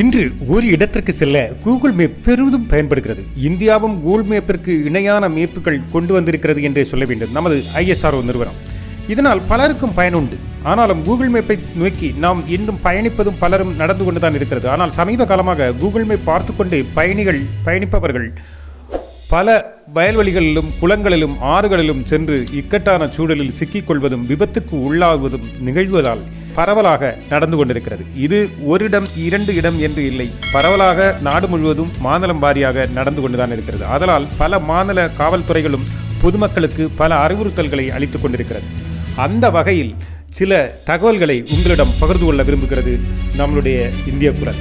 இன்று ஒரு இடத்திற்கு செல்ல கூகுள் மேப் பெரிதும் பயன்படுகிறது. இந்தியாவும் கூகுள் மேப்பிற்கு இணையான மேப்புகள் கொண்டு வந்திருக்கிறது என்றே சொல்ல வேண்டும். நமது ஐஎஸ்ஆர்ஓ நிறுவனம். இதனால் பலருக்கும் பயனுண்டு ஆனாலும் கூகுள் மேப்பை நோக்கி நாம் இன்னும் பயணிப்பதும் பலரும் நடந்து கொண்டு தான் இருக்கிறது. ஆனால் சமீப காலமாக கூகுள் மேப் பார்த்து கொண்டு பயணிகள் பயணிப்பவர்கள் பல வயல்வெளிகளிலும் குளங்களிலும் ஆறுகளிலும் சென்று இக்கட்டான சூழலில் சிக்கிக்கொள்வதும் விபத்துக்கு உள்ளாகுவதும் நிகழ்வதால் பரவலாக நடந்து கொண்டிருக்கிறது. இது ஒரு இடம் இரண்டு இடம் என்று இல்லை. பரவலாக நாடு முழுவதும் மாநிலம் வாரியாக நடந்து கொண்டுதான் இருக்கிறது. அதனால் பல மாநில காவல்துறைகளும் பொதுமக்களுக்கு பல அறிவுறுத்தல்களை அளித்துக் கொண்டிருக்கிறது. அந்த வகையில் சில தகவல்களை உங்களிடம் பகிர்ந்து கொள்ள விரும்புகிறது நம்மளுடைய இந்திய குரல்.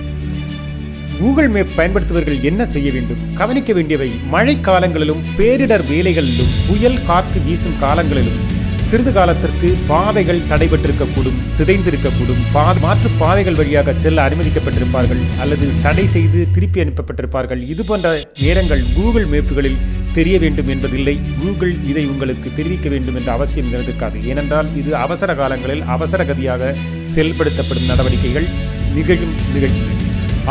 கூகுள் மேப் பயன்படுத்துபவர்கள் என்ன செய்ய வேண்டும்? கவனிக்க வேண்டியவை மழை காலங்களிலும் பேரிடர் வேலைகளிலும் புயல் காற்று வீசும் காலங்களிலும். சிறிது காலத்திற்கு பாதைகள் தடைபட்டிருக்கக்கூடும் சிதைந்திருக்கக்கூடும். பா மாற்று பாதைகள் வழியாக செல்ல அனுமதிக்கப்பட்டிருப்பார்கள் அல்லது தடை செய்து திருப்பி அனுப்பப்பட்டிருப்பார்கள். இது போன்ற நேரங்கள் கூகுள் மேப்புகளில் தெரிய வேண்டும் என்பதில்லை. கூகுள் இதை உங்களுக்கு தெரிவிக்க வேண்டும் என்ற அவசியம் இருந்திருக்காது. ஏனென்றால் இது அவசர காலங்களில் அவசர கதியாக செயல்படுத்தப்படும் நடவடிக்கைகள் நிகழும் நிகழ்ச்சிகள்.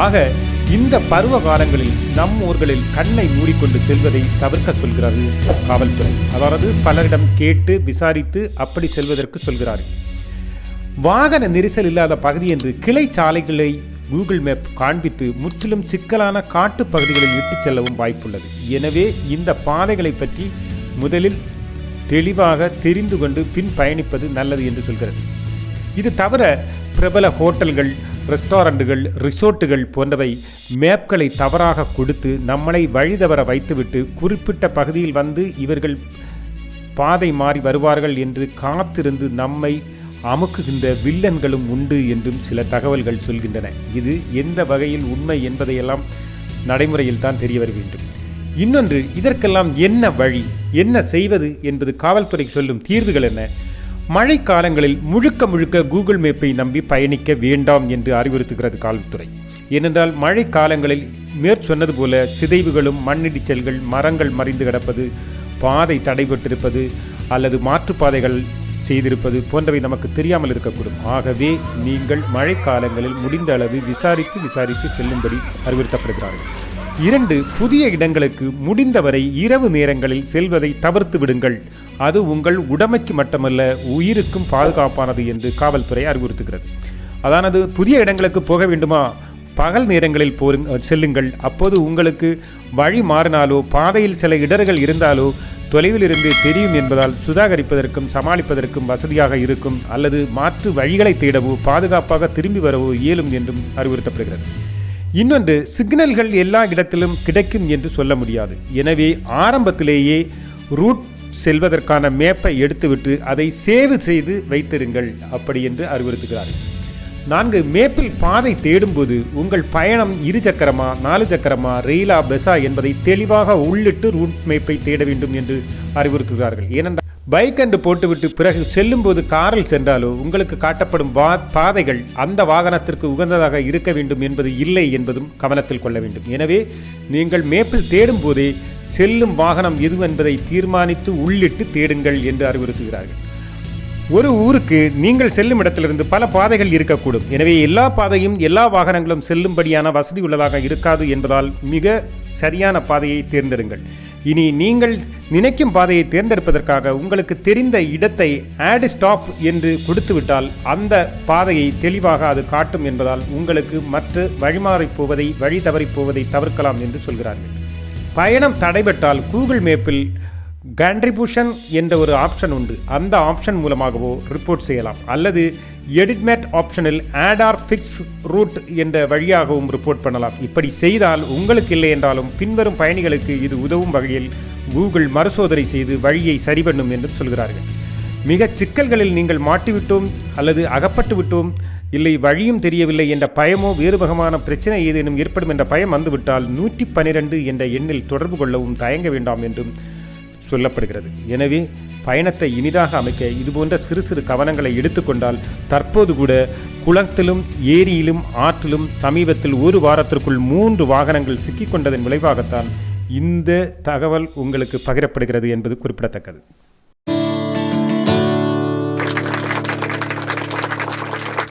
ஆக இந்த பருவ காலங்களில் நம் ஊர்களில் கண்ணை மூடிக்கொண்டு செல்வதை தவிர்க்க சொல்கிறது காவல்துறை. அதாவது பலரிடம் கேட்டு விசாரித்து அப்படி செல்வதற்கு சொல்கிறார்கள் வாகன நெரிசல் இல்லாத பகுதி என்று கிளை சாலைகளை கூகுள் மேப் காண்பித்து முற்றிலும் சிக்கலான காட்டு பகுதிகளில் இட்டுச் செல்லவும் வாய்ப்புள்ளது. எனவே இந்த பாதைகளை பற்றி முதலில் தெளிவாக தெரிந்து கொண்டு பின் பயணிப்பது நல்லது என்று சொல்கிறது. இது தவிர பிரபல ஹோட்டல்கள் ரெஸ்டாரண்ட்டுகள் ரிசோர்ட்டுகள் போன்றவை மேப்களை தவறாக கொடுத்து நம்மளை வழி தவற வைத்துவிட்டு குறிப்பிட்ட பகுதியில் வந்து இவர்கள் பாதை மாறி வருவார்கள் என்று காத்திருந்து நம்மை அமுக்குகின்ற வில்லன்களும் உண்டு என்றும் சில தகவல்கள் சொல்கின்றன. இது எந்த வகையில் உண்மை என்பதையெல்லாம் நடைமுறையில் தான் தெரிய வர வேண்டும். இன்னொன்று இதற்கெல்லாம் என்ன வழி என்ன செய்வது என்பது காவல்துறை சொல்லும் தீர்வுகள் என்ன? மழை காலங்களில் முழுக்க முழுக்க கூகுள் மேப்பை நம்பி பயணிக்க வேண்டாம் என்று அறிவுறுத்துகிறது காவல்துறை. ஏனென்றால் மழை காலங்களில் மேற்சொன்னது போல சிதைவுகளும் மண்ணிடிச்சல்கள் மரங்கள் மறைந்து கிடப்பது பாதை தடைபட்டிருப்பது அல்லது மாற்றுப்பாதைகள் செய்திருப்பது போன்றவை நமக்கு தெரியாமல் இருக்கக்கூடும். ஆகவே நீங்கள் மழைக்காலங்களில் முடிந்த அளவு விசாரித்து விசாரித்து செல்லும்படி அறிவுறுத்தப்படுகிறார்கள். இரண்டு புதிய இடங்களுக்கு முடிந்தவரை இரவு நேரங்களில் செல்வதை தவிர்த்து விடுங்கள். அது உங்கள் உடமைக்கு மட்டுமல்ல உயிருக்கும் பாதுகாப்பானது என்று காவல்துறை அறிவுறுத்துகிறது. அதானது புதிய இடங்களுக்கு போக வேண்டுமா? பகல் நேரங்களில் போருங்க செல்லுங்கள். அப்போது உங்களுக்கு வழி மாறினாலோ பாதையில் சில இடர்கள் இருந்தாலோ தொலைவில் இருந்து தெரியும் என்பதால் சுதாகரிப்பதற்கும் சமாளிப்பதற்கும் வசதியாக இருக்கும். அல்லது மாற்று வழிகளை தேடவோ பாதுகாப்பாக திரும்பி வரவோ இயலும் என்றும் அறிவுறுத்தப்படுகிறது. இன்னொன்று சிக்னல்கள் எல்லா இடத்திலும் கிடைக்கும் என்று சொல்ல முடியாது. எனவே ஆரம்பத்திலேயே ரூட் செல்வதற்கான மேப்பை எடுத்துவிட்டு அதை சேவ் செய்து வைத்திருங்கள் அப்படி என்று அறிவுறுத்துகிறார்கள் நான்கு மேப்பில் பாதை தேடும்போது உங்கள் பயணம் இரு சக்கரமா நாலு சக்கரமா ரெயிலா பெஸா என்பதை தெளிவாக உள்ளிட்டு ரூட் மேப்பை தேட வேண்டும் என்று அறிவுறுத்துகிறார்கள். ஏனென்றால் பைக் என்று போட்டுவிட்டு பிறகு செல்லும்போது காரில் சென்றாலோ உங்களுக்கு காட்டப்படும் வா பாதைகள் அந்த வாகனத்திற்கு உகந்ததாக இருக்க வேண்டும் என்பது இல்லை என்பதும் கவனத்தில் கொள்ள வேண்டும். எனவே நீங்கள் மேப்பில் தேடும் போதே செல்லும் வாகனம் எது என்பதை தீர்மானித்து உள்ளிட்டு தேடுங்கள் என்று அறிவுறுத்துகிறார்கள். ஒரு ஊருக்கு நீங்கள் செல்லும் இடத்திலிருந்து பல பாதைகள் இருக்கக்கூடும். எனவே எல்லா பாதையும் எல்லா வாகனங்களும் செல்லும்படியான வசதி உள்ளதாக இருக்காது என்பதால் மிக சரியான பாதையை தேர்ந்தெடுங்கள். இனி நீங்கள் நினைக்கும் பாதையை தேர்ந்தெடுப்பதற்காக உங்களுக்கு தெரிந்த இடத்தை ஆட் ஸ்டாப் என்று கொடுத்துவிட்டால் அந்த பாதையை தெளிவாக அது காட்டும் என்பதால் உங்களுக்கு மற்ற வழிமாறி போவதை வழி தவறி போவதை தவிர்க்கலாம் என்று சொல்கிறார்கள். பயணம் தடைபட்டால் கூகுள் மேப்பில் கண்ட்ரிபியூஷன் என்ற ஒரு ஆப்ஷன் உண்டு. அந்த ஆப்ஷன் மூலமாகவோ ரிப்போர்ட் செய்யலாம். அல்லது எடிட்மேட் ஆப்ஷனில் ஆட் ஆர் ஃபிக்ஸ் ரூட் என்ற வழியாகவும் ரிப்போர்ட் பண்ணலாம். இப்படி செய்தால் உங்களுக்கு இல்லை என்றாலும் பின்வரும் பயணிகளுக்கு இது உதவும் வகையில் கூகுள் மறுசோதனை செய்து வழியை சரி பண்ணும் என்று சொல்கிறார்கள். மிக சிக்கல்களில் நீங்கள் மாட்டிவிட்டோம் அல்லது அகப்பட்டு விட்டோம் இல்லை வழியும் தெரியவில்லை என்ற பயமோ வேறு வகமான பிரச்சனை ஏதேனும் ஏற்படும் என்ற பயம் வந்துவிட்டால் நூற்றி பன்னிரெண்டு என்ற எண்ணில் தொடர்பு கொள்ளவும் தயங்க வேண்டாம் என்றும் சொல்லப்படுகிறது. எனவே பயணத்தை இனிதாக அமைக்க இதுபோன்ற சிறு சிறு கவனங்களை எடுத்துக்கொண்டால் தற்போது கூட குளத்திலும் ஏரியிலும் ஆற்றிலும் சமீபத்தில் ஒரு வாரத்திற்குள் மூன்று வாகனங்கள் சிக்கிக்கொண்டதன் விளைவாகத்தான் இந்த தகவல் உங்களுக்கு பகிரப்படுகிறது என்பது குறிப்பிடத்தக்கது.